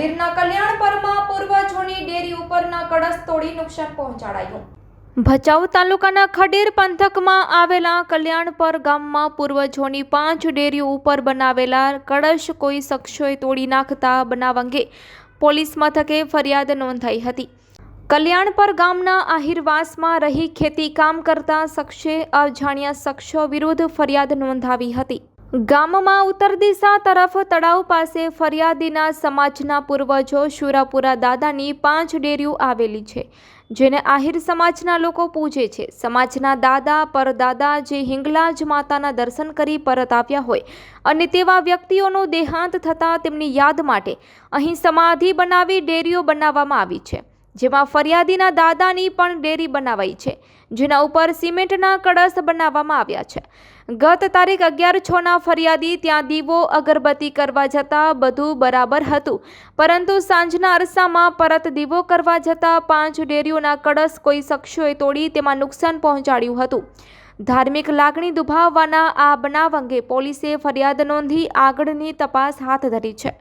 ગઢીરના કલ્યાણપરમાં પૂર્વ જૂની ડેરી ઉપરના કળશ તોડી નુકસાન પહોંચાડાયું. ભચાઉ તાલુકાના ખડીર પંથકમાં આવેલા કલ્યાણપર ગામમાં પૂર્વજોની પાંચ ડેરીઓ ઉપર બનાવેલા કળશ કોઈ શખ્સોએ તોડી નાખતા બનાવ અંગે પોલીસ મથકે ફરિયાદ નોંધાઈ હતી. કલ્યાણપર ગામના આહિરવાસમાં રહી ખેતી કામ કરતા શખ્સે અજાણ્યા શખ્સો વિરુદ્ધ ફરિયાદ નોંધાવી હતી. ગામમાં ઉત્તર દિશા તરફ તળાવ પાસે ફરિયાદીના સમાજના પૂર્વજો શુરાપુરા દાદાની પાંચ ડેરીઓ આવેલી છે, જેને આહિર સમાજના લોકો પૂજે છે. સમાજના દાદા, પરદાદા જે હિંગલાજ માતાના દર્શન કરી પરત આવ્યા હોય અને તેવા વ્યક્તિઓનું દેહાંત થતાં તેમની યાદ માટે અહીં સમાધિ બનાવી ડેરીઓ બનાવવામાં આવી છે. જેમાં ફરિયાદીના દાદાની પણ ડેરી બનાવાઈ છે, જેના ઉપર સિમેન્ટના કળશ બનાવવામાં આવ્યા છે. ગત તારીખ અગિયાર છના ફરિયાદી ત્યાં દીવો અગરબત્તી કરવા જતાં બધું બરાબર હતું, પરંતુ સાંજના અરસામાં પરત દીવો કરવા જતાં પાંચ ડેરીઓના કળશ કોઈ શખ્સોએ તોડી તેમાં નુકસાન પહોંચાડ્યું હતું. ધાર્મિક લાગણી દુભાવવાના આ બનાવ અંગે પોલીસે ફરિયાદ નોંધી આગળની તપાસ હાથ ધરી છે.